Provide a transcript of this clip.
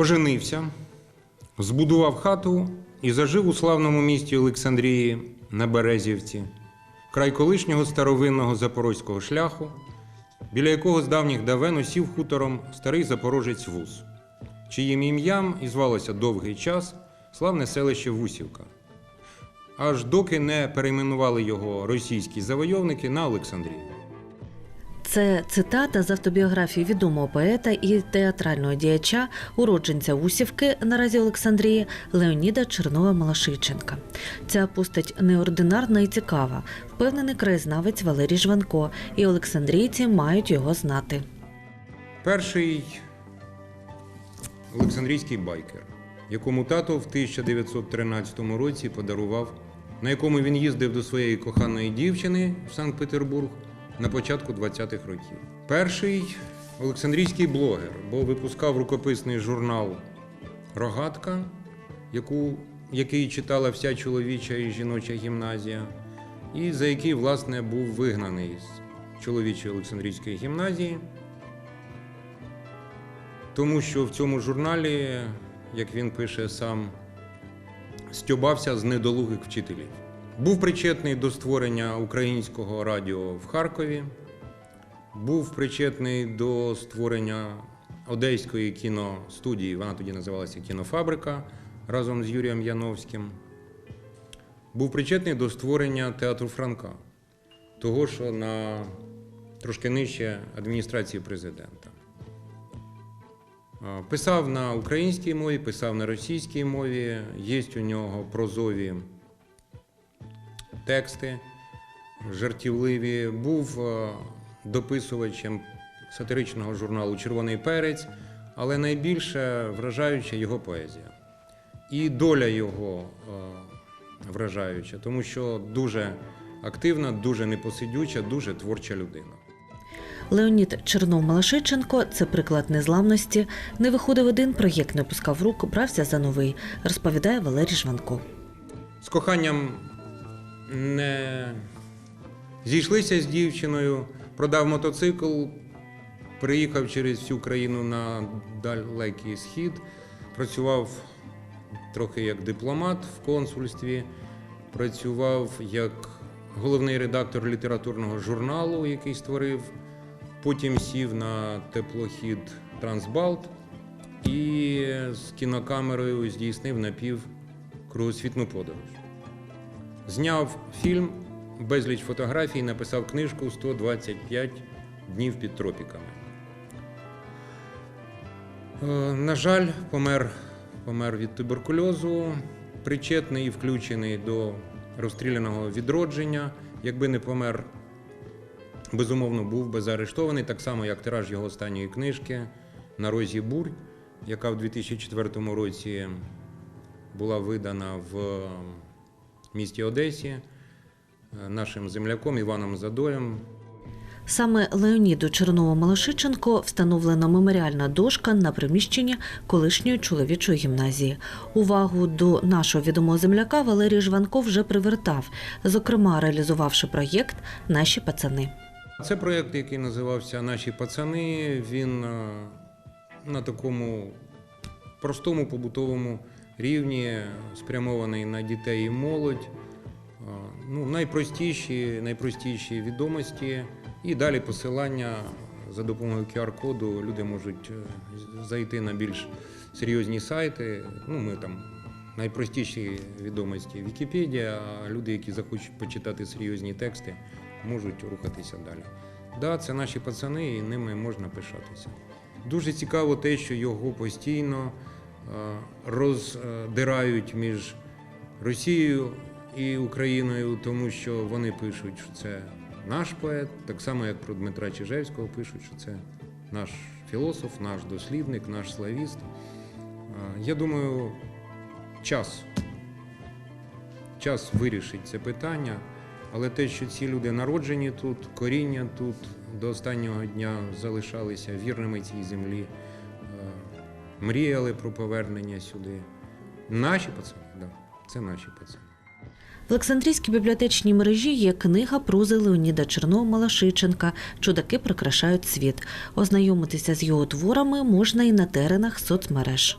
оженився, збудував хату і зажив у славному місті Олександрії на Березівці, край колишнього старовинного запорозького шляху, біля якого з давніх давен усів хутором старий запорожець Вус, чиїм ім'ям і звалося довгий час славне селище Вусівка. Аж доки не перейменували його російські завойовники на Олександрію. Це цитата з автобіографії відомого поета і театрального діяча, уродженця Усівки, наразі Олександрії, Леоніда Чернова Малашиченка. Ця постать неординарна і цікава, впевнений краєзнавець Валерій Жванко, і олександрійці мають його знати. Перший Олександрійський байкер, якому тато в 1913 році подарував, на якому він їздив до своєї коханої дівчини в Санкт-Петербург на початку 20-х років. Перший Олександрійський блогер, бо випускав рукописний журнал Рогатка, яку, який читала вся чоловіча і жіноча гімназія, і за який, власне, був вигнаний з чоловічої Олександрійської гімназії. Тому що в цьому журналі, як він пише сам, стьобався з недолугих вчителів. Був причетний до створення українського радіо в Харкові, був причетний до створення Одеської кіностудії, вона тоді називалася Кінофабрика разом з Юрієм Яновським. Був причетний до створення театру Франка, того, що на трошки нижче адміністрації президента. Писав на українській мові, писав на російській мові. Є у нього прозові тексти, жартівливі. Був е, дописувачем сатиричного журналу Червоний перець, але найбільше вражаюча його поезія. І доля його е, вражаюча, тому що дуже активна, дуже непосидюча, дуже творча людина. Леонід Чернов Малашиченко це приклад незламності. Не виходив один проєкт, не пускав рук, брався за новий, розповідає Валерій Жванко. з коханням не зійшлися з дівчиною, продав мотоцикл, приїхав через всю країну на далекий схід, працював трохи як дипломат в консульстві, працював як головний редактор літературного журналу, який створив. Потім сів на теплохід Трансбалт і з кінокамерою здійснив напів кругосвітну подорож. Зняв фільм, безліч фотографій, написав книжку 125 днів під тропіками. Е, На жаль, помер, помер від туберкульозу, причетний і включений до розстріляного відродження. Якби не помер, безумовно, був би заарештований, так само, як тираж його останньої книжки на розі бурь, яка в 2004 році була видана в місті Одесі е, нашим земляком Іваном Задоєм. Саме Леоніду Чернову Малашиченко встановлена меморіальна дошка на приміщенні колишньої чоловічої гімназії. Увагу до нашого відомого земляка Валерій Жванко вже привертав, зокрема реалізувавши проєкт Наші пацани. Це проєкт, який називався Наші пацани. Він е, на такому простому побутовому рівні спрямований на дітей і молодь. Е, Ну, найпростіші, найпростіші відомості. І далі посилання за допомогою QR-коду люди можуть е, зайти на більш серйозні сайти. Ну, ми там найпростіші відомості Вікіпедія, а люди, які захочуть почитати серйозні тексти, можуть рухатися далі. Да, це наші пацани, і ними можна пишатися. Дуже цікаво те, що його постійно роздирають між Росією і Україною, тому що вони пишуть, що це наш поет, так само як про Дмитра Чижевського пишуть, що це наш філософ, наш дослідник, наш славіст. Е, Я думаю, час. Час вирішить це питання, але те, що ці люди народжені тут, коріння тут, до останнього дня залишалися вірними цій землі, е, мріяли про повернення сюди. Наші пацани, да, це наші пацани. В Олександрійській бібліотечній мережі є книга прози Леоніда Чернова Малашиченка Чудаки прикрашають світ. Ознайомитися з його творами можна і на теренах соцмереж.